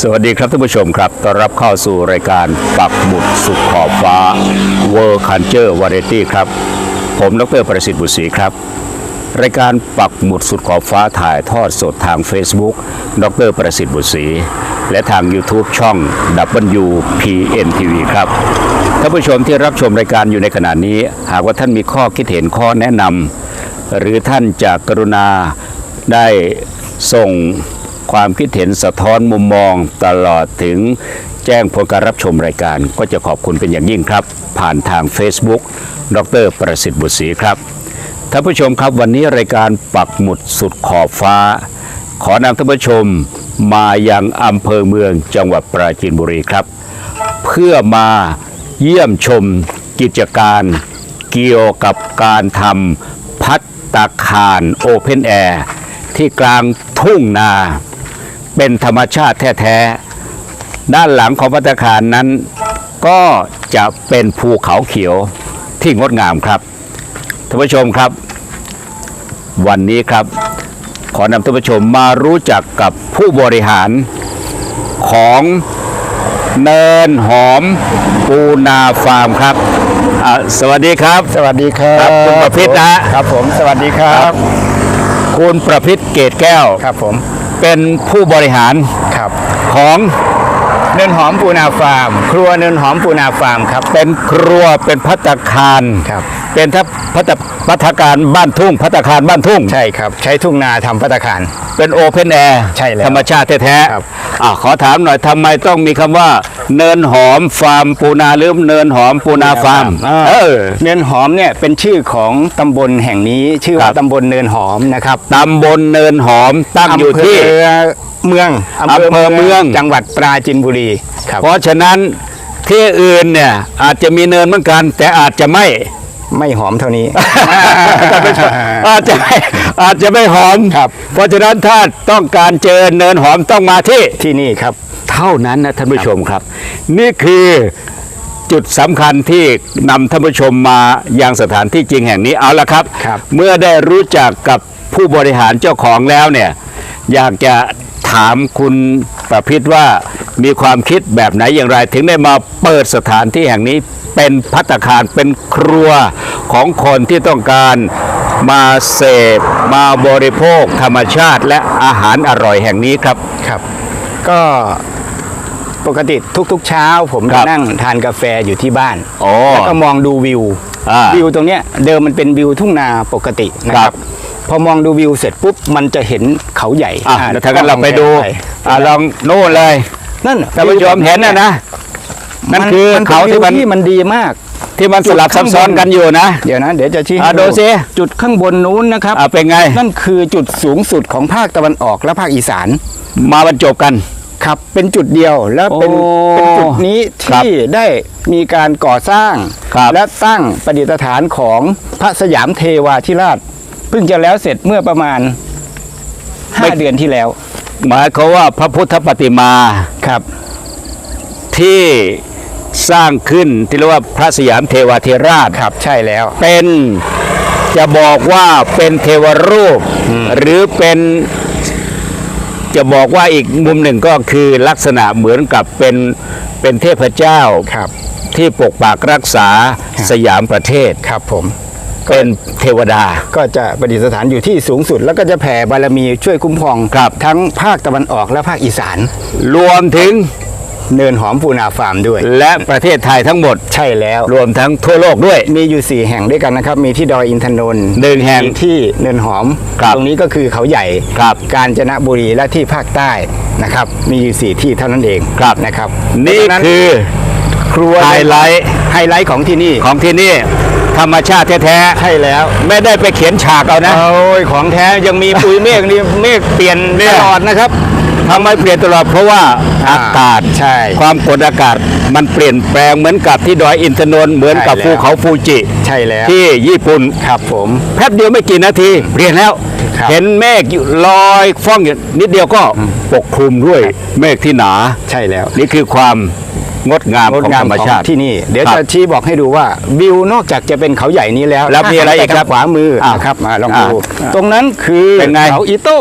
สวัสดีครับท่านผู้ชมครับ ต้อนรับเข้าสู่รายการปักหมุดสุดขอบฟ้า World Culture Variety ครับ ผมดรประสิทธิ์บุตรศรีครับ รายการปักหมุดสุดขอบฟ้าถ่ายทอดสดทาง Facebook ดรประสิทธิ์บุตรศรีและทาง YouTube ช่อง WPNTV ครับ ท่านผู้ชมที่รับชมรายการอยู่ในขณะนี้ หากว่าท่านมีข้อคิดเห็นข้อแนะนำหรือท่านจะกรุณาได้ส่ง ความคิดเห็นสะท้อนมุมมองตลอดถึงแจ้งผลการรับชมรายการ ก็จะขอบคุณเป็นอย่างยิ่งครับ ผ่านทาง Facebook ดรประสิทธิ์บุตรศรีครับท่านผู้ชมครับวันนี้รายการปักหมุดสุดขอบฟ้า ขอนำท่านผู้ชมมายังอำเภอเมืองจังหวัดปราจีนบุรีครับ เพื่อมาเยี่ยมชมกิจการเกี่ยวกับการทำพัตตาคารโอเพนแอร์ที่กลางทุ่งนา เป็นธรรมชาติแท้ๆ ด้านหลังของพัตตาคารนั้น ก็จะเป็นภูเขาเขียวที่งดงามครับท่านผู้ชมครับ วันนี้ครับ ขอนำท่านผู้ชมมารู้จักกับผู้บริหารของเนินหอมปูนาฟาร์มครับอ่าสวัสดีครับ สวัสดีครับครับคุณประพิษนะฮะครับผมสวัสดีครับ คุณประพิษเกตแก้ว ครับผม เป็นผู้บริหารครับของเนินหอมปูนาฟาร์ม ครัวเนินหอมปูนาฟาร์มครับ เป็นครัวเป็นพัตตาคารครับ เป็นทัพพัตตาพัตตาคารบ้านทุ่ง พัตตาคารบ้านทุ่ง ใช่ครับ ใช้ทุ่งนาทำพัตตาคาร เป็นโอเพนแอร์ใช่แล้วธรรมชาติแท้ครับ ๆอะขอถามหน่อยทำไมต้องมีคำว่า เนินหอมฟาร์มปูนาหรือเนินหอมปูนาฟาร์มอ่าเออ เนินหอมเนี่ยเป็นชื่อของตำบลแห่งนี้ ชื่อครัว่าบตำบลเนินหอมนะครับตำบลเนินหอมตั้งอยู่ที่ำเภเมืองอำเภอเมือง จังหวัดปราจีนบุรีครับ เพราะฉะนั้นที่อื่นเนี่ยอาจจะมีเนินเหมือนกัน แต่อาจจะไม่ ไม่หอมเท่านี้ อาจจะไม่อาจจะไม่หอมครับ เพราะฉะนั้นถ้าต้องการเจอเนินหอมต้องมาที่ที่นี่ครับ เท่านั้นนะท่านผู้ชมครับ นี่คือจุดสำคัญที่นำท่านผู้ชมมายังสถานที่จริงแห่งนี้เอาละครับ ครับ เมื่อได้รู้จักกับผู้บริหารเจ้าของแล้วเนี่ย อยากจะถามคุณ ประพิษว่ามีความคิดแบบไหนอย่างไร ถึงได้มาเปิดสถานที่แห่งนี้เป็นพัตตาคารเป็นครัวของคนที่ต้องการมาเสพมาบริโภคธรรมชาติและอาหารอร่อยแห่งนี้ครับครับ ก็ปกติทุกๆเช้า ผมครัจะบนั่งทานกาแฟอยู่ที่บ้านโอ้แล้วก็มองดูวิวอ่าวิวตรงเนี้ยเดิมมันเป็นวิวทุ่งนาปกตินะคครัรับบ พอมองดูวิวเสร็จปุ๊บมันจะเห็นเขาใหญ่อะอ่าแล้วถ้างั้นเราไปดูไปอะลองโน่นเลยนั่นท่านผู้ชมเห็นนะนะนั่นคือมันเขาที่มันป็วิวที่มันดีมาก ที่มันสลับซับซ้อนกันอยู่นะ เดี๋ยวนะ เดี๋ยวจะชี้อะให้ดูสิจุดข้างบนนู้นนะครับอะเป็นไง นั่นคือจุดสูงสุดของภาคตะวันออกและภาคอีสาน มาบรรจบกันครับเป็นจุดเดียวแล้วเป็นโอ้เป็นจุดนี้ครับที่ได้มีการก่อสร้างครับและตั้งประดิษฐานของพระสยามเทวาธิราชเพิ่งจะแล้วเสร็จเมื่อประมาณห้าเดือนที่แล้ว หมายเขามว่าพระพุทธปฏิมาครับ ที่สร้างขึ้นที่เรียกว่าพระสยามเทวาธิราชครับ ใช่แล้ว เป็นจะบอกว่าเป็นเทวรูป หรือเป็นจะบอกว่าอีกมุมหนึ่งก็คือลักษณะเหมือนกับเป็นเป็นเทพเจ้าครับ ที่ปกปักรักษาสยามประเทศครับผม เป็นเทวดา ก็จะประดิษฐานอยู่ที่สูงสุด แล้วก็จะแผ่บารมีช่วยคุ้มครองครับ ทั้งภาคตะวันออกและภาคอีสาน รวมถึงเนินหอมปูนาฟาร์มด้วย และประเทศไทยทั้งหมดใช่แล้ว รวมทั้งทั่วโลกด้วย มีอยู่ 4 แห่งด้วยกันนะครับ มีที่ดอยอินทนนท์หนึ่งแห่งมีที่เนินหอมครับตรงนี้ก็คือเขาใหญ่ครับกาญจนบุรีและที่ภาคใต้นะครับ มีอยู่ 4 ที่เท่านั้นเองครับนะครับ นี่เพราะฉะคือครัวไฮไลท์ไฮไลท์ของที่นี่ของที่นี่ ธรรมชาติแท้ใช่แล้วๆไม่ได้ไปเขียนฉากเอานะ โอ้ยของแท้ยังมีปุยเมฆนี่เมฆเปลี่ยนเนี่ตยลอดนะครับทำไมเปลี่ยนตลอดเพราะว่าอ่าอากาศใช่ ความกดอากาศมันเปลี่ยนแปลงเหมือนกับที่ดอยอินทนนท์เหมือนกับใช่ภูแล้วเขาฟูจิ ใช่แล้ว ที่ญี่ปุ่นครับผมแป๊บเดียวไม่กี่นาทีเปลี่ยนแล้วครับเห็นเมฆอยู่ลอยฟ้องอยู่นิดเดียวก็ปกคลุมด้วยเมฆที่หนา ใช่แล้ว นี่คือความ งดงามงดของงาธมรรมของชาติที่นี่ เดี๋ยวครับจะชี้บอกให้ดูว่าวิวนอกจากจะเป็นเขาใหญ่นี้แล้ว แล้วมีอะไรอีกถ้าหันปทางครับขวามืออะนะครับมาลองอะดูตรงนั้นคือเป็นไงเขาอีโต้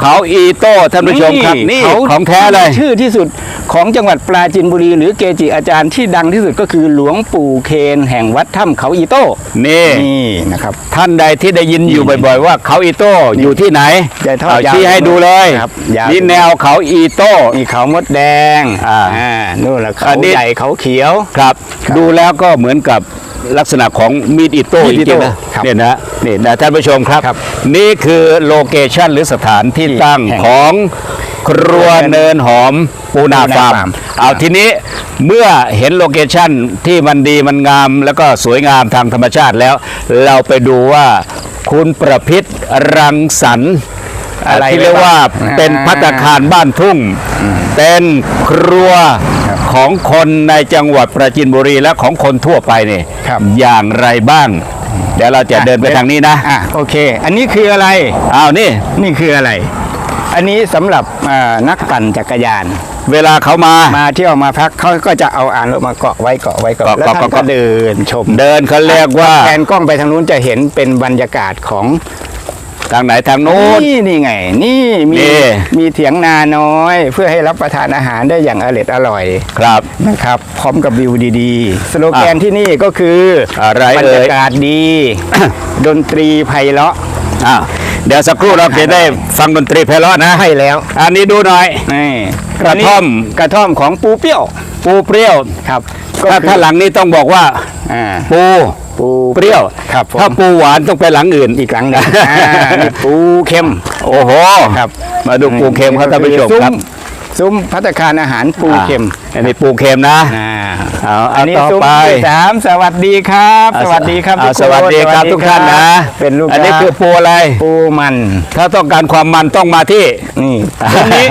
เขาอีโต้ท่านผู้ชมครับนี่เขาของแท้เลยชื่อที่สุดของจังหวัดปราจีนบุรี หรือเกจิอาจารย์ที่ดังที่สุดก็คือหลวงปู่เคนแห่งวัดถ้ำเขาอีโต้นี่นี่นะครับท่านใดที่ได้ยินอยู่บ่อยๆว่าเขาอีโต้อยู่ที่ไหนใหญ่เท่าเอายาวชี้ให้ดูเลยครับยาวนี่แนวเขาอีโต้มีเขามดแดงอ่านู่นแหละอัเขานนี้ใหญ่เขาเขียวครับครับ ดูแล้วก็เหมือนกับ ลักษณะของมีดอิโต้มีดจอิโต้ริงๆนะครับเนี่ยนะนี่นะท่านผู้ชมครับ ครับนี่คือโลเคชันหรือสถานที่ที่ตั้งแห่งของครัวเนินหอมปูนาปูนาฟาร์ฟาร์มมเอาทีนี้เมื่อเห็นโลเคชันที่มันดีมันงามแล้วก็สวยงามทางธรรมชาติแล้ว เราไปดูว่าคุณประพิษรังสรรค์อะไรที่เรียกว่าบ้างเป็นพัตตาคารบ้านทุ่ง เป็นครัว ของคนในจังหวัดประจินบุรีและของคนทั่วไปเนี่ยครับ อย่างไรบ้าง เดี๋ยวเราจะเดินไปทางนี้นะอะโอเค อันนี้คืออะไร อ้าวนี่ นี่คืออะไร อันนี้สำหรับอ่านักปั่นจักรยาน เวลาเขามา มาเที่ยวมาพักเขาก็จะเอาอ่านรถมาเกาะไว้เกาะไว้เกาะเกาะแล้วท่านเกาะก็เกาะ เดินชมเดินเขาเรียกว่าแผนกล้องไปทางนู้นจะเห็นเป็นบรรยากาศของ ทางไหนทางโน้น นี่นี่ไง นี่มีนี่ มีเถียงนาน้อย เพื่อให้รับประทานอาหารได้อย่างอร่อยอร่อยครับ นะครับ พร้อมกับวิวดีๆ สโลแกนอะที่นี่ก็คืออะไรบรเอ่รยายกาศดี ดนตรีไพเราะอ้าวเดี๋ยวสักครู่เราจะได้ฟังดนตรีไพเราะนะให้แล้ว อันนี้ดูหน่อย นี่กระท่อม กระท่อมของปูเปรี้ยว ปูเปรี้ยวครับ ถ้าคือถ้าหลังนี้ต้องบอกว่าอ่าปูปูเปรี้ยว ครับผมถ้าปูหวานต้องไปหลังอื่นอีกหลังหนึงอ่านี่ปูเค็ม โอ้โหครับมาดูปูเค็มครับท่านผู้ชมครับ ซุ้มพัตตาคารอาหารปูเค็ม อ่าอันนี้ปูเค็มนะอ่าเอาเอาอันนี้ต่อซุ้มไปที่สามสวัสดีครับอ่าสวัสดีครับอ่าทุกนสวัสดีครับทุกท่านนะ เป็นลูกอันนี้คือปูอะไร ปูมัน ถ้าต้องการความมันต้องมาที่นี่ตรงนี้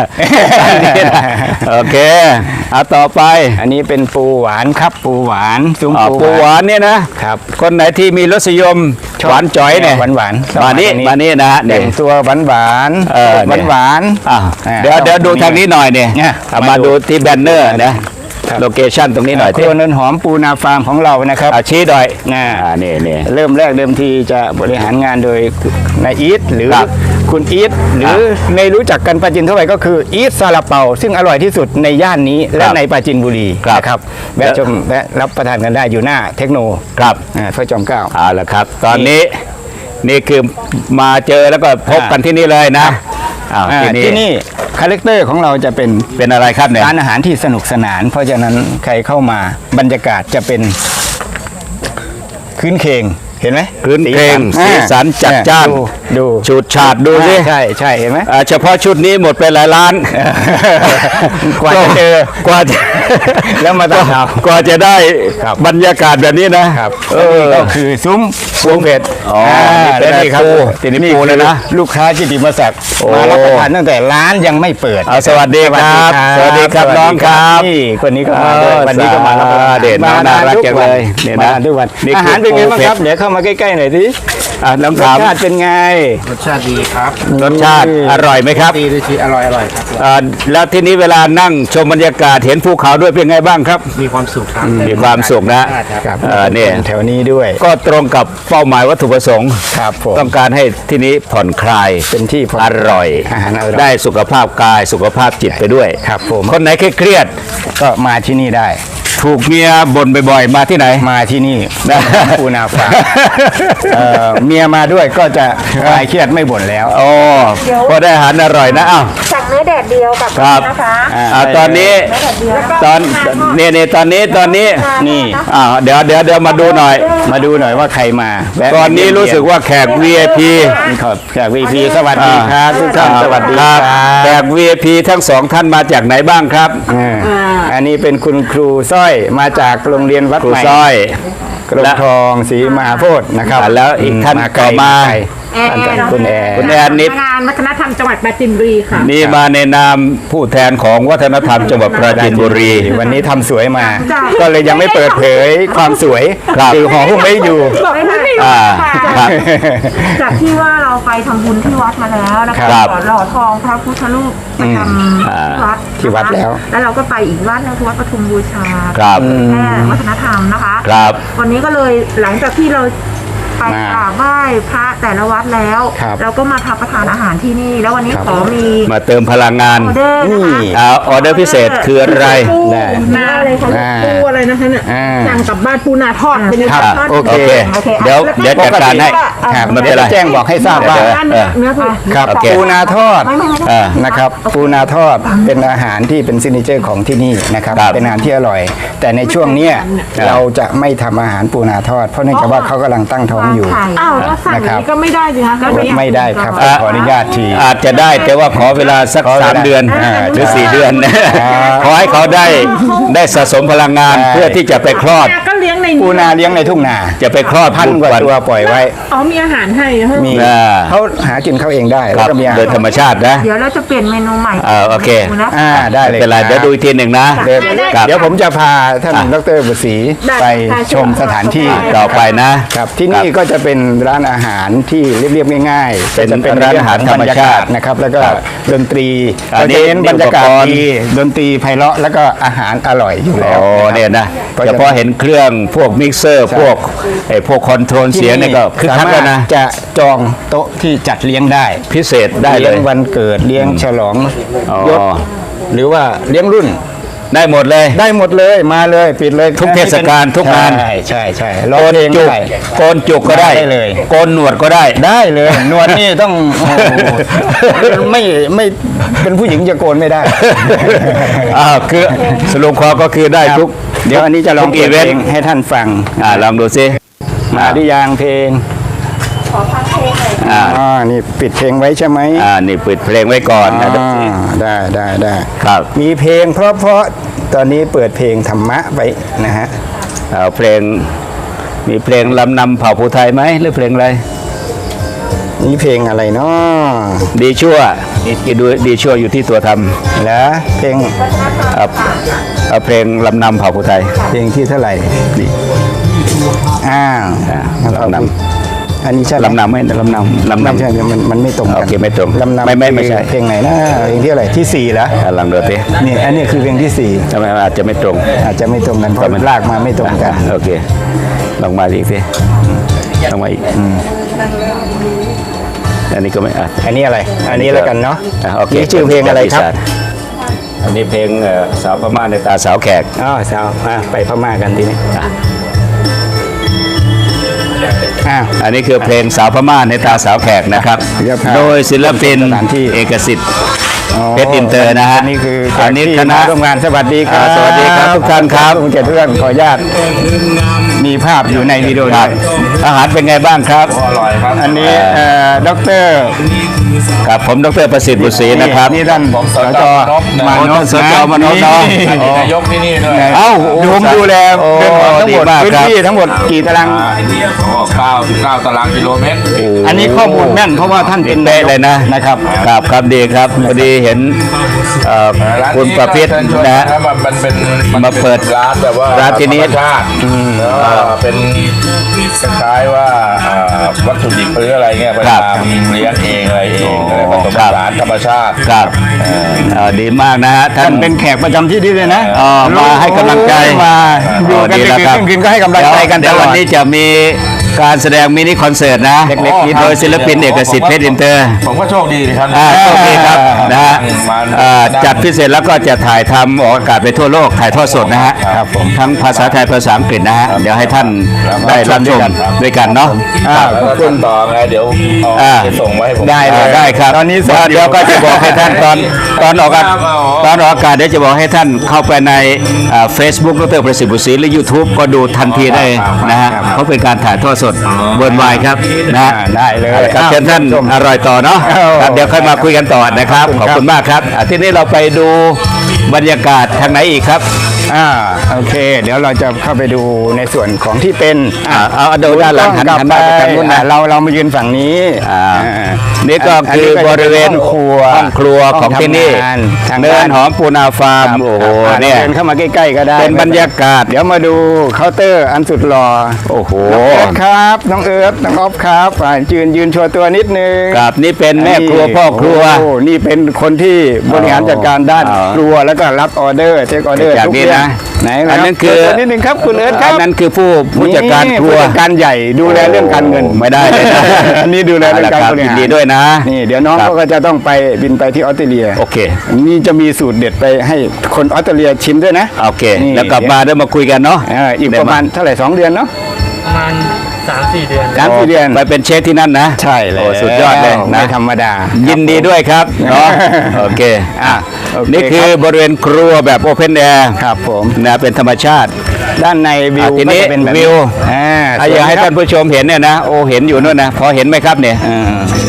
อันนี้นะโอเคเอาต่อไป อันนี้เป็นปูหวานครับ ปูหวานซุ้มอ่าปูปูหวานเนี่ยนะครับ คนไหนที่มีรสนิยมชอบหวานจ่อยเนี่ยหวานหวานๆมานี่ต้องมานี่นะฮะแต่เนี่ยงตัวหวานหวานเออหวานหวานอะอ่าเดี๋ยวเดี๋ยวดูทางนี้หน่อยเนี่ยเนี่ยเอามามาดูดูที่แบนเนอร์นะครับ โลเคชั่นตรงนี้หน่อยครัวเนินหอมปูนาฟาร์มของเรานะครับอาชี้หน่อยอ่าอ่านี่นี่เริ่มแรกเดิมทีจะบริหารงานโดยนายอีทหรือครับคุณอีทหรือในรู้จักกันปราจินเท่าไหร่ก็คืออีทซาลาเปา ซึ่งอร่อยที่สุดในย่านนี้และครับในปราจินบุรีครับนะครับแวะชมแวะรับประทานกันได้อยู่หน้าเทคโนครับอ่าพระจอมเกล้าเอาละครับ ตอนนี้นี่คือมาเจอแล้วก็พบกันที่นี่เลยนะ อ้าวอ่าที่นี่ที่นี่คาแรคเตอร์ของเราจะเป็นเป็นอะไรครับเนี่ยร้านอาหารที่สนุกสนาน เพราะฉะนั้นใครเข้ามาบรรยากาศจะเป็นคืนเคงเห็นไหมคืนเพลงสีสันจัดอ่าจ้านดูดูฉูดฉาดดูสิใช่ใช่เห็นไหมอ่าเฉพาะชุดนี้หมดไปหลายล้าน กว่าจะเจอกว่าจะแล้วมาต้องเอากว่าจะได้ครับบรรยากาศแบบนี้นะครับเออก็คือซุ้มพวงเผ็ดอ๋อนี่เป็นและนี่ครับปูทีนี้ปูเลยนะลูกค้าจิติมศักดิ์โอ้มารับประทานตั้งแต่ร้านยังไม่เปิดเอาสวัสดีครับ สวัสดีครับน้องครับนี่คนนี้ก็มาด้วยวันนี้ก็มารับประทานเด่นน้องน่ารักจังเลยเนี่ยนะมาทุกวันนี่คืออาหารเป็นไงบ้างครับปูเผ็ดเดี๋ยวเข้ามาใกล้ๆหน่อยสิอะน้องรสถามชาติเป็นไงรสชาติดีครับรสชาติอร่อยไหมครับดีด้วยชีอร่อยอร่อยครับอ่าแล้วที่นี้เวลานั่งชมบรรยากาศเห็นภูเขาด้วยเป็นไงบ้างครับ มีความสุขครับมีความสุขนะครับเออเนี่ยแถวนี้ด้วย ก็ตรงกับเป้าหมายวัตถุประสงค์ครับผมต้องการให้ที่นี้ผ่อนคลายเป็นที่ผ่อนอร่อยอาหารอร่อยได้สุขภาพกายสุขภาพจิตไปด้วยครับผมคนไหนเครียดก็มาที่นี่ได้ๆ ถูกเมียบ่นบ่อยๆมาที่ไหน มาที่นี่ปูนาฟาร์มเอ่อเมียมาด้วยก็จะคลายเครียดไม่บ่นแล้ว โอ้พอได้อาหารอร่อยนะอ้าวสั่งเนื้อแดดเดียวกับครับนะคะอ่าอ่าตอนนี้เนื้อแดดเดียวแล้วก็ตอนเนี่ยเนี่ยตอนนี้ตอนนี้นี่อ่าเดี๋ยวเดี๋ยวเดี๋ยวมาดูหน่อย มาดูหน่อยว่าใครมาแวะตอนนี้รู้สึกว่าแขก VIP นี่ขอบแขกวีพีสวัสดีครับทุกท่านสวัสดีครับแขก VIP ทั้งสองท่านมาจากไหนบ้างครับอ่าอันนี้เป็นคุณครูสร้อยมาจากโรงเรียนวัดครูใหม่สร้อยกรมทองศรีมหาโพธิ์นะครับอ่าแล้วอีกท่านไกลต่อมา ไกล แอร์ท่านจากคุณแอร์คุณแอนนิดพนักงานวัฒนธรรมจังหวัดปราจีนบุรีค่ะ นี่มาในนามผู้แทนของวัฒนธรรมจังหวัดปราจีนบุรี วันนี้ทำสวยมา จ้ะ ก็เลยยังไม่เปิดเผยความสวยครับคือห่อหุ้มไม่อยู่บอกไม่ได้อ่าครับ จากที่ว่าเราไปทำบุญที่วัดมาแล้วนะครัคะบหล่อทองพระพุทธรูปประจำอ่าที่วัดที่วัดแล้ว แล้วเราก็ไปอีกวัดหนึงคือวัดปทุมบูชาครับแม่วัฒนธรรมนะคะ ครับ วันนี้ก็เลยหลังจากที่เรา ไปมากราบไหว้พระแต่ละวัดแล้วครับ เราก็มาทำประทานอาหารที่นี่ แล้ววันนี้ครับขอมี มาเติมพลังงานออเดอร์นะคะ นี่อ่าออเดอร์พิเศษคืออะไร ได้ นาอะไรคะอ่าปูอะไรนะคะเนี่ยอ่า สั่งกลับบ้านปูนาทอดเป็นครับ ทอด โอโอเคเค เดี๋ยวเดี๋ยวจัดการให้ครับไม่เป็นไรดี๋ยวจะแจ้งบอกให้ทราบว่าเดี๋ยวบ้านเนื้อเนื้อปู ครับโอเค ปูนาทอดไม่ไม่ไม่ อ่า นะครับปูนาทอดเป็นอาหารที่เป็นซิกเนเจอร์ของที่นี่นะครับครับ เป็นอาหารที่อร่อย แต่ในช่วงเนี้ยครับเราจะไม่ทำอาหารปูนาทอด เพราะเนื่องจากว่าเขากำลังตั้งท้องอยู่วางไข่อ้าวแล้วสั่งอย่างนี้ก็ไม่ได้สิคะแล้วเนี่ยไม่ได้ครับอ่าขออนุญาตทีอาจจะได้แต่ว่าขอเวลาสักขอเวลาสามเดือนอ่าหรือสี่เดือนอ่าขอให้เขาได้ได้สะสมพลังงานใช่เพื่อที่จะไปคลอดก็ เลี้ยงในปูนาเลี้ยงในทุ่งนาจะไปคลอดพันกว่าบุตรตัวปล่อยไว้ อ๋อมีอาหารให้เหรอมีอ่าเขาหากินเขาเองได้คแล้วรับก็มีอาโดหายรธรรมชาตินะเดี๋ยวเราจะเปลี่ยนเมนูใหม่อ่าโอเคดูนะ อ่าได้เลยเป็นไรครับเดี๋ยวดูอีกทีหนึ่งนะ เดี๋ยวครับ เดี๋ยวผมจะพาท่านอะดรบุษรีไปชมสถานที่ ต่อไปนะ ครับที่นี่ก็จะเป็นร้านอาหารที่เรียบๆง่ายๆเป็นจะร้านอาหารธรรมชาติบยกศนะครับ แล้วก็ครับดนตรีอันนี้เราจะเน้นบรรยากาศอุปกรณ์ ดีดนตรีไพเราะแล้วก็อาหารอร่อยอยู่แล้วโอ้เนี่ยนะก็เฉพาะเห็นเครื่องพวกมิกเซอร์พวกไอ้พวกคอนโทรลเสียงเนี่ยก็คึกคักแล้วนะจะจองโต๊ะที่จัดเลี้ยงได้พิเศษได้เลเลี้ยงวันเกิดเลี้ยงฉลองยศหรือว่าเลี้ยงรุ่นได้หมดเลย ได้หมดเลยมาเลยปิดเลยทุกเทศกาลทุกงานใช่ใช่ใช่โกนเพลงจุกโกนจุกก็ได้ได้เลยโกนหนวดก็ได้ได้เลยหนวดนี่ต้องไม่ไม่เป็นผู้หญิงจะโกนไม่ได้อ่าคือสรุปคอก็คือได้ทุก เดี๋ยวอันนี้จะลองทุกเปิอีดเวเพนลต์งให้ท่านฟัง อ่าลองดูซิมาหรือยังเพลงอ่าอ๋อนี่ปิดเพลงไว้ใช่ไหมอ่านี่ปิดเพลงไว้ก่อนนะอ่าได้ได้ได้ครับมีเพลงเพราะเพราะๆตอนนี้เปิดเพลงธรรมะไว้นะฮะเอาเพลงมีเพลงลำนำเผ่าภูไทยไหมหรือเพลงอะไรนี่เพลงอะไรเนาะดีชั่วดูดีชั่วอยู่ที่ตัวทแล้วเพลงำเอา เอาเพลงลำนำเผ่าภูไทยเพลงที่เท่าไหร่นี่อ้าวอ่าเอาลำนอันนี้ใช่ไหมลำนำไหมลำนำลำไม่นำใช่มันมันไม่ตรงกันโอเคไม่ตรงลำนำไม่ไม่ไม่ใช่คือเพลงไหนนะเพลงที่อะไรที่สี่แล้วอ่าลองดูสินี่อันนี้คือเพลงที่สี่ทำไมอาจจะไม่ตรง อาจจะไม่ตรงกันเพราะมันลากมาไม่ตรงกันอะโอเคลองมาอีกสิลองมาอีกอันนี้ก็ไม่อะอันนี้อะไร อันนี้แล้วกันเนาะอะโอเคนี่ชื่อเพลงอะไรครับ อันนี้เพลงเอ่อสาวพม่าในตาสาวแขกอ๋อสาวมาไปพม่ากันทีนี้อ้าวอันนี้คือเพลงสาวพม่าในตาสาวแขกนะครับเดี๋ยวพาโดยศิลปินสถานที่เอกสิทธิ์เพชรอินเตอร์นะฮะอันนี้คืออันนี้ที่คณะมาร่วมงานสวัสดีครับอ่าสวัสดีครับทุกท่านครับขอณเกียรติทุกท่านขออนุญาตมีภาพอยู่ในวิดีโอคด้รัวบยอาหารเป็นไงบ้างครับอร่อยครับ อันนี้เอ่อด็อกเตอร์ ครับผมดรประสิทธิ์บุตรศรีนะครับ นี่ท่านผมสสจจมานพมานพสจมานพเนาะนายกที่นี่ด้วยเอ้าผมดูแลโอ้เรื่องของทั้งหมดดีมากพื้นครับที่ทั้งหมดกี่ตารางเก้าเก้าตารางกิโลเมตร อันนี้ข้อมูลแม่นเพราะว่าท่านเป็นเป๊ะเลยนะนะครับครับครับดีครับพอดีเห็นเอ่อคุณประพิษนะฮะมันมันเป็นมาเปิดร้านแบบว่าร้านที่นี้ธรรมชาติแล้วก็เป็นคล้ายๆว่าอ่าวัตถุดิบหรืออะไรเงี้ยไปครับทำเลี้ยงเองอะไรเองอะไรผสมผครับสานธรรมชาติครับเอ่อดีมากนะฮะท่าท่านนเป็นแขกประจำที่นี่เลยนะอ๋อมาให้กำลังใจ มาอยู่กันดีดึแล้วกครับๆคืนๆก็ให้กำลังใจกันตเดี๋ยวลอวันด นี้จะมี การแสดงมินิคอนเสิร์ตนะเล็กๆนิดโดยศิลปินเอกสิทธิ์เพชรอินเตอร์ ผมก็โชคดีนะครับอ่าโชคดีครับนะฮะมาอ่าจัดพิเศษแล้วก็จะถ่ายทำออกอากาศไปทั่วโลกถ่ายทอดสดนะฮะครับผมทั้งภาษาไทยภาษาอังกฤษนะฮะเดี๋ยวให้ท่านได้รับชมด้วยกันเนาะอ่าแล้วก็ขั้นต่อไงเดี๋ยวเอาอ่าไปส่งมาให้ผมได้เลยอ่าได้ครับตอนนี้สดเดี๋ยวอยู่ก็จะบอกให้ท่านตอนตอนออกอากาศครับอ๋อตอนออกอากาศเดี๋ยวจะบอกให้ท่านเข้าไปในเฟซบุ๊กดรประสิทธิ์บุตรศรีหรือ YouTube ก็ดูทันทีได้นะฮะเพราะเป็นการถ่ายทอดสดเบิร์นไวครับนะฮะอ่าได้เลยครับเชิญท่านชมอร่อยต่อเนาะเอาครับเดี๋ยวค่อยมาคุยกันต่อนะครับ ขอบคุณมากครับอะทีนี้เราไปดูบรรยากาศทางไหนอีกครับ อ่าโอเค เดี๋ยวเราจะเข้าไปดูในส่วนของที่เป็นอ่าเอาเอาดูด้านหลังหันกลับหันหไปน้าไปทางนู้นนะอ่าเราเรามายืนฝั่งนี้อ่าอ่านี่ก็คือบนนี้ก็จะริเวณห้องครัวห้องครัวของที่นี่ห้องทำงานทางเนิด้านนหอมปูนาฟาร์มครับโอ้โหอ่าเนี่ยเดินเข้ามาใกล้ๆก็ได้ เป็นบรรยากาศ เดี๋ยวมาดูเคาน์เตอร์อันสุดหล่อโอ้โหน้องเอิร์ธครับน้องเอิร์ธน้องออฟครับอ่ายืนยืนโชว์ตัวนิดนึงครับนี่เป็นแม่ครัวพ่อครัวโอ้นี่เป็นคนที่บริหารจัดการด้านอ๋อครัวแล้วก็รับออเดอร์เทคออเดอร์จากทุกนี้เรื่อไหนอันนั้นคือเปิดนิดนึงครับคุณเอิร์ธครับ อันนั้นคือผู้ผู้จัดการครัวผู้จัดการใหญ่ดูแลเรื่องการเงิน ไม่ได้เลยนะ อันนี้ดูแลเรื่องการเอาละครับบริหารยินดีด้วยนะ นี่เดี๋ยวน้องครับ เขาก็จะต้องไปบินไปที่ออสเตรเลียโอเค นี่จะมีสูตรเด็ดไปให้คนออสเตรเลียชิมด้วยนะ โอเค นี่ แล้วกลับมาได้มาคุยกันเนาะเอออีกประมาณเท่าไหร่สองเดือนเนาะ ประมาณสามสี่เดือน สามสี่เดือนไปเป็นเชฟที่นั่นนะใช่เลยโอ้สุดยอดเลยนะไม่ธรรมดา ยินดีด้วยครับเนาะโอเคอะโอเคนี่คือบริเวณครัวแบบโอเพนแอร์ครับผมนะเป็นธรรมชาติ ด้านในวิวอะทีนี้ก็จะเป็นแบบวิวอ่าถ้าอยากให้สวยท่านผู้ชมเห็นเนี่ยนะโอ้เห็นอยู่นู่นนะพอเห็นไหมครับเนี่ยอ่า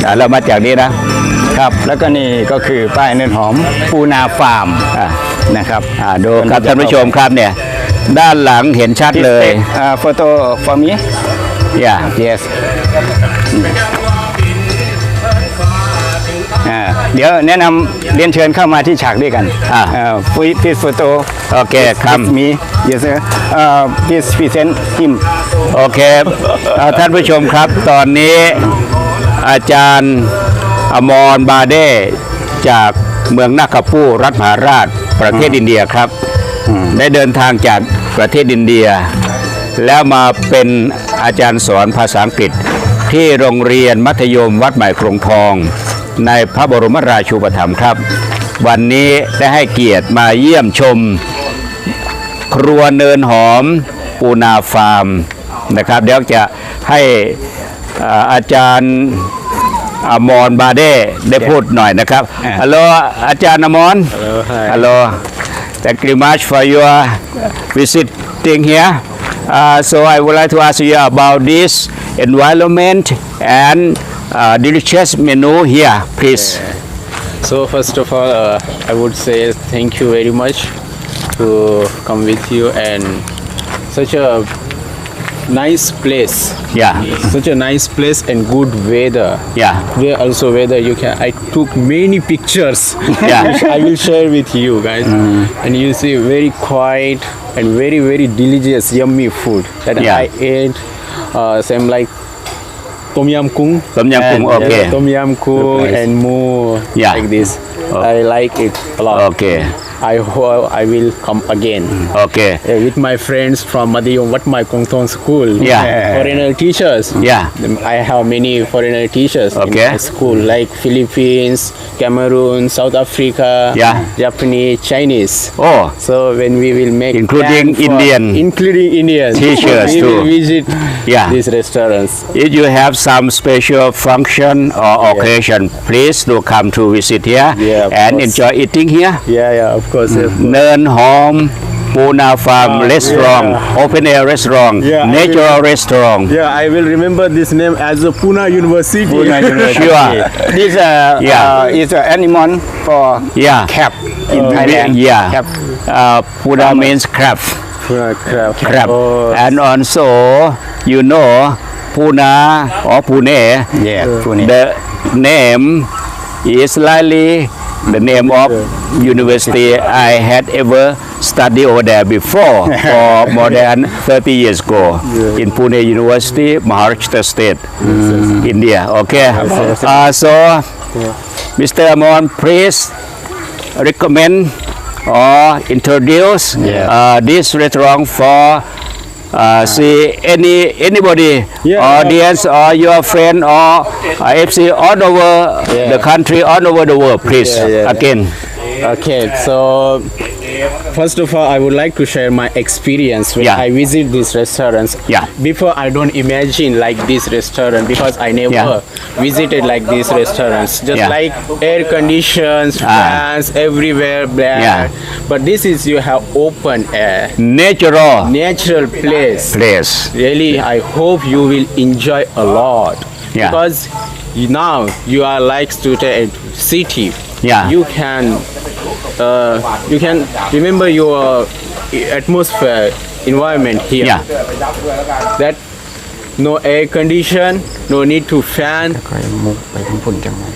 อะเรามาจากนี้นะครับแล้วก็นี่ก็คือป้ายเนินหอมปูนาฟาร์มอะนะครับอ่าดูครับท่านผู้ชมครับเนี่ย ด้านหลังเห็นชัดเลยอ่า photo for me อย่า yes อ่าเดี๋ยวแนะนำเรียนเชิญเข้ามาที่ฉากด้วยกันอ่าฟุยพีสโฟโต้โอเคครับมี yes sir เอ่อ please present him โอเคเอ่อท่านผู้ชมครับตอนนี้อาจารย์อมรบาเดจากเมืองนาคาปูรัฐมหาราชประเทศอินเดียครับ ได้เดินทางจากประเทศอินเดีย แล้วมาเป็นอาจารย์สอนภาษาอังกฤษ ที่โรงเรียนมัธยมวัดใหม่กรงทอง ในพระบรมราชูปถัมภ์ครับ วันนี้ได้ให้เกียรติมาเยี่ยมชม ครัวเนินหอมปูนาฟาร์มนะครับ เดี๋ยวจะให้อ่าอาจารย์อมรบาเด้ได้พูดหน่อยนะครับอ่าฮัลโหลอาจารย์อมร Hello, hi. ฮัลโหล thank you much for your visiting here. Uh, so I would like to ask you about this environment and uh, delicious menu here please. So first of all, uh, I would say thank you very much to come with you and such a nice place. yeah Such a nice place and good weather. yeah Where also weather you can. I took many pictures. Yeah. which I will share with you guys. And you see very quiet and very very delicious, yummy food that Yeah. I ate. Uh, same like tom yam kung. Tom yam kung, And, okay. yeah, tom yam kung and more Yeah. like this. Oh. I like it a lot. okay I hope I will come again. okay Yeah, with my friends from Madhyam Wat Mai Kongtong School. Yeah. Foreigner teachers. Yeah. I have many foreigner teachers Okay. in my school, like Philippines, Cameroon, South Africa, Yeah. Japanese, Chinese. oh So when we will make Including Indian including Indian teachers we too. will visit Yeah. these restaurants. If you have some special function or occasion, please do come to visit here Yeah, and course. enjoy eating here. Yeah, yeah, of course course, yeah, of course. Nern Home, Puna Farm ah, Restaurant, yeah. open air restaurant, yeah, natural restaurant. Yeah, I will remember this name as a Pune University. Pune University. sure. This uh, yeah. Uh, is an animal for yeah. crab in uh, Thailand. Yeah. Crab. Uh, Puna means crab. Puna crab. Crab. Oh. And also, you know, Pune or Pune, yeah, uh, Pune. the name is slightly the name of university I had ever studied over there before for more than 30 years ago in Pune University, Maharashtra State, India. Okay. Uh, so, Mr. Amon, please recommend or introduce uh, this restaurant for uh, see any anybody Yeah. audience or your friend or uh, FC all over Yeah. the country all over the world please Yeah, yeah, yeah. again Okay, so first of all, I would like to share my experience when Yeah. I visit these restaurants. Yeah. Before, I don't imagine like this restaurant because I never Yeah. visited like these restaurants. Just Yeah. like air conditions, Ah. fans everywhere, black. Yeah. But this is you have open air, natural natural place. place Really, I hope you will enjoy a lot. Yeah. Because you, now you are like to the city. Yeah. You can uh, you can remember your atmosphere environment here. yeah That no air condition, no need to fan.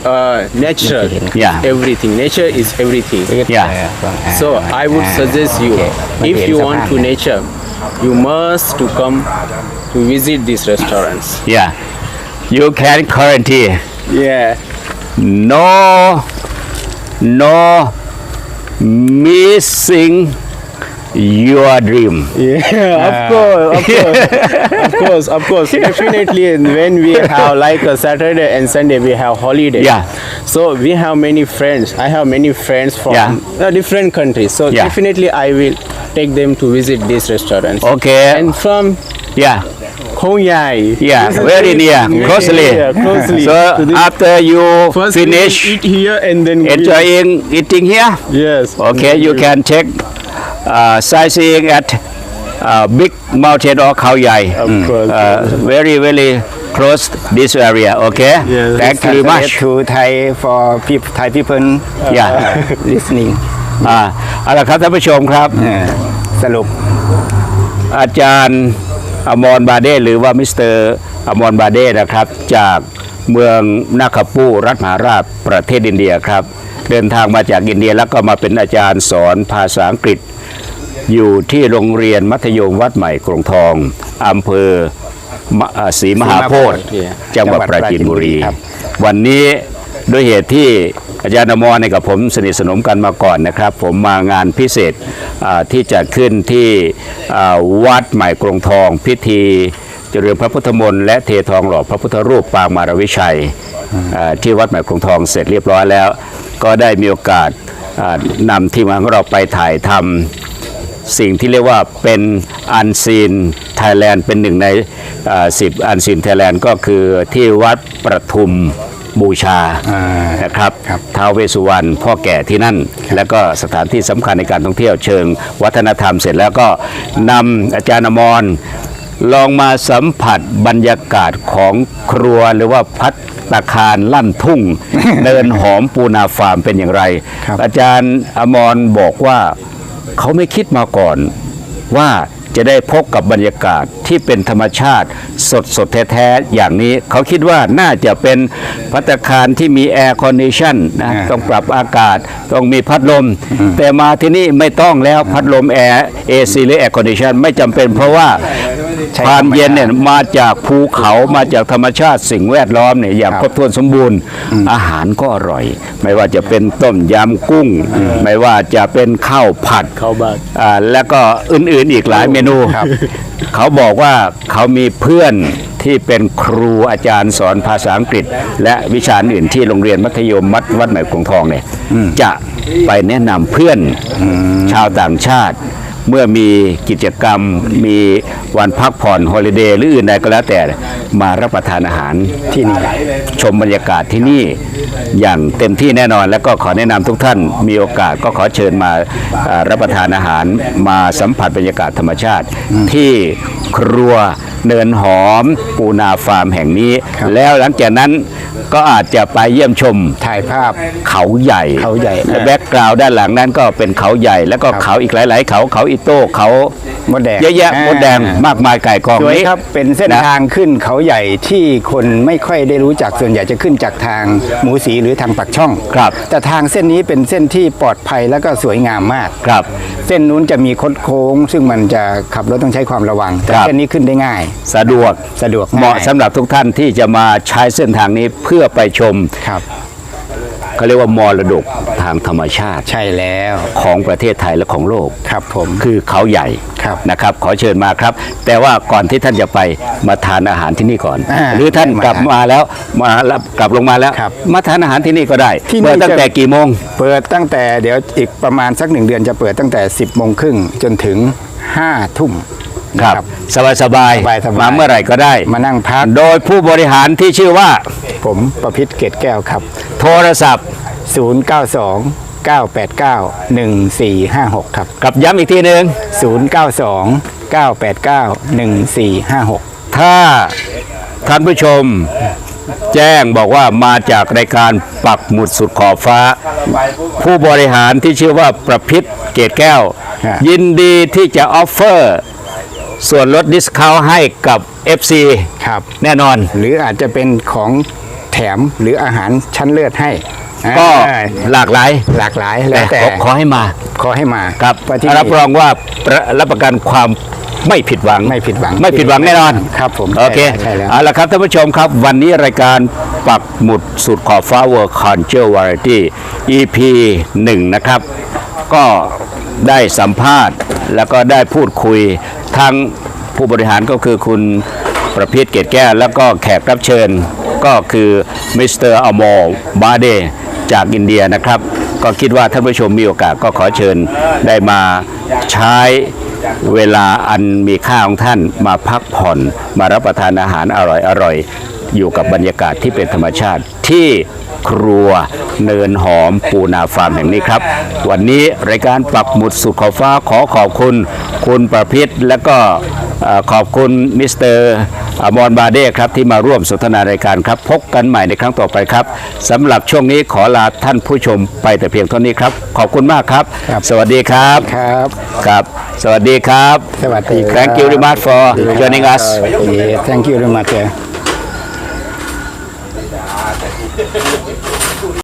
Uh, natural. Yeah. Everything. Nature is everything. yeah So I would suggest you, if you want to nature, you must to come to visit these restaurants. yeah you can guarantee Yeah. no no missing your dream Yeah, of course, of course, of course, of course. Definitely, when we have like a Saturday and Sunday, we have holiday. Yeah. So we have many friends. I have many friends from Yeah. uh, different countries. So Yeah. definitely, I will take them to visit these restaurants. Okay. And from yeah Khon Yai. yeah This is very near very closely near, closely. so to this- after you First we will finish eat here and then we- enjoying eating here Yes. Okay, you can check uh, sightseeing at uh, Big Mountain or Khao Yai. Of course. Uh, very, very close this area. Okay. Yes. Thank you very much. to Thai for people Thai people Yeah. listening อ่าเอาละครับท่านผู้ชมครับเออสรุป อาจารย์ อมรบาเด้หรือว่ามิสเตอร์อมรบาเด้นะครับ จากเมืองนาคาปูรัฐมหาราชประเทศอินเดียครับ เดินทางมาจากอินเดียแล้วก็มาเป็นอาจารย์สอนภาษาอังกฤษ อยู่ที่โรงเรียนมัธยมวัดใหม่กรุงทองอำเภอมะอ่าศรีมหาโพธิ์ศรีมหาโพธิ์จังหวัดปราจีนบุรีครับวันนี้ด้วยเหตุที่ อาจารย์อมรเนี่ยกับผมสนิทสนมกันมาก่อนนะครับ ผมมางานพิเศษที่จัดขึ้นที่วัดใหม่กรุงทองพิธีเจริญพระพุทธมนต์และเททองหล่อพระพุทธรูปปางมารวิชัยที่วัดใหม่กรุงทองเสร็จเรียบร้อยแล้ว ก็ได้มีโอกาสนำทีมงานของเราไปถ่ายทำสิ่งที่เรียกว่าเป็นอันซีนไทยแลนด์เป็นหนึ่งในสิบอันซีนไทยแลนด์ก็คือที่วัดประทุม บูชาอ่านะครับครับท้าวเวสสุวรรณพ่อแก่ที่นั่น แล้วก็สถานที่สำคัญในการท่องเที่ยวเชิง วัฒนธรรมเสร็จแล้วก็นำอาจารย์อมรลองมาสัมผัสบรรยากาศของครัวหรือว่าพัตตาคารลั่นทุ่ง เนินหอมปูนาฟาร์มเป็นอย่างไร ครับ อาจารย์อมรบอกว่าเขาไม่คิดมาก่อนว่า จะได้พบกับบรรยากาศที่เป็นธรรมชาติ สดสดๆแท้ๆอย่างนี้ เขาคิดว่าน่าจะเป็นพัตตาคารที่มีแอร์คอนดิชันนะอ่าต้องปรับอากาศต้องมีพัดลม แต่มาที่นี่ไม่ต้องแล้วพัดลมแอร์เอซีหรือแอร์คอนดิชันไม่จำเป็นเพราะว่าใช้ความธรรมชาติเย็นเนี่ยมาจากภูเขามาจากธรรมชาติสิ่งแวดล้อมเนี่ยอย่างครับครบถ้วนสมบูรณ์ อาหารก็อร่อย ไม่ว่าจะเป็นต้มยำกุ้ง ไม่ว่าจะเป็นข้าวผัดข้าวผัดอ่าแล้วก็อื่นๆอีกหลายเมนูครับเขาบอกว่าเขามีเพื่อนที่เป็นครูอาจารย์สอนภาษาอังกฤษ และวิชาอื่นที่โรงเรียนมัธยมมัดวัดใหม่กรุงทองเนี่ยจะไปแนะนำเพื่อนชาวต่างชาติ เมื่อมีกิจกรรม มีวันพักผ่อนฮอลิเดย์หรืออื่นใดก็แล้วแต่มารับประทานอาหารที่นี่ชมบรรยากาศที่นี่อย่างเต็มที่แน่นอน แล้วก็ขอแนะนำทุกท่านมีโอกาสก็ขอเชิญมาอ่ารับประทานอาหารมาสัมผัสบรรยากาศธรรมชาติ ที่ครัวเนินหอมปูนาฟาร์มแห่งนี้ แล้วหลังจากนั้น ก็อาจจะไปเยี่ยมชมถ่ายภาพ เขาใหญ่เขาใหญ่และแบ็กกราวด์ด้านหลังนั้นก็เป็นเขาใหญ่ แล้วก็เขาอีกหลาย ๆ เขาเขาอิโต้เขามดแดงเยอะแยะอ่ามดแดงมากมายไก่กองสวยนี้ครับเป็นเส้นนะทางขึ้นเขาใหญ่ที่คนไม่ค่อยได้รู้จักส่วนใหญ่จะขึ้นจากทางหมูสีหรือทางปักช่องครับ แต่ทางเส้นนี้เป็นเส้นที่ปลอดภัยแล้วก็สวยงามมากครับ เส้นนู้นจะมีคดโค้ง ซึ่งมันจะขับรถต้องใช้ความระวังแต่ครับเส้นนี้ขึ้นได้ง่าย สะดวกสะดวกเหมาะง่ยสำหรับทุกท่านที่จะมาใช้เส้นทางนี้เพื่อไปชมครับเขาเรียกว่ามรดกทางธรรมชาติใช่แล้วของประเทศไทยและของโลกครับผมคือเขาใหญ่ครับนะครับ ขอเชิญมาครับ แต่ว่าก่อนที่ท่านจะไปมาทานอาหารที่นี่ก่อนอ่าหรือท่านมากลับมาแล้วมาแล้วกลับลงมาแล้วครับมาทานอาหารที่นี่ก็ได้ที่นี่เปิดตั้งจะแต่กี่โมง เปิดตั้งแต่เดี๋ยวอีกประมาณสักหนึ่งเดือนจะเปิดตั้งแต่ 10โมงครึ่งจนถึง5ทุ่ม คนะรับสบายสบายๆสบายๆ มาเมื่อไหร่ก็ได้ มานั่งพักโดยผู้บริหารที่ชื่อว่า ผมประพิษเกตแก้วครับ โทรศัพท์092 989 1456 ครับ กับย้ำอีกทีหนึ่ง092 989 1456 ถ้าท่านผู้ชม แจ้งบอกว่ามาจากรายการปักหมุดสุดขอบฟ้า ผู้บริหารที่ชื่อว่าประพิษเกตแก้ว ฮะ ยินดีที่จะออฟเฟอร์ ส่วนลดดิสคาวให้กับ FC ครับ แน่นอน หรืออาจจะเป็นของแถมหรืออาหารชั้นเลือดให้ก็อ่าหลากหลายหลากหลายแล้วแต่ขอขอให้มาขอให้มาครับว่าที่รับรองว่าประรับประกันความไม่ผิดหวัง ไม่ผิดหวังไม่ผิดหวังแน่นอน ครับผมโอเคใช่แล้ว เอาละครับท่านผู้ชมครับ วันนี้รายการปักหมุดสุดขอบฟ้า World Culture Variety EP 1 นะครับ ก็ได้สัมภาษณ์แล้วก็ได้พูดคุย ทั้งผู้บริหารก็คือคุณประพิษเกตแก้วแล้วก็แขกรับเชิญก็คือมิสเตอร์อมอลบาเดจากอินเดียนะครับ ก็คิดว่าท่านผู้ชมมีโอกาสก็ขอเชิญได้มาใช้เวลาอันมีค่าของท่านมาพักผ่อนมารับประทานอาหารอร่อยๆ อยู่กับบรรยากาศที่เป็นธรรมชาติที่ ครัวเนินหอมปูนาฟาร์มแห่งนี้ครับ วันนี้รายการปักหมุดสุดขอบฟ้าขอขอบคุณ คุณประพิษและก็เอ่อขอบคุณมิสเตอร์อมรบาเด้ครับที่มาร่วมสนทนารายการครับ พบกันใหม่ในครั้งต่อไปครับสำหรับช่วงนี้ขอลาท่านผู้ชมไปแต่เพียงเท่านี้ครับ ขอบคุณมากครับครับสวัสดีครับครับครับ สวัสดีครับ สวัสดีครับ Thank you very much for joining us Yeah, thank you very much.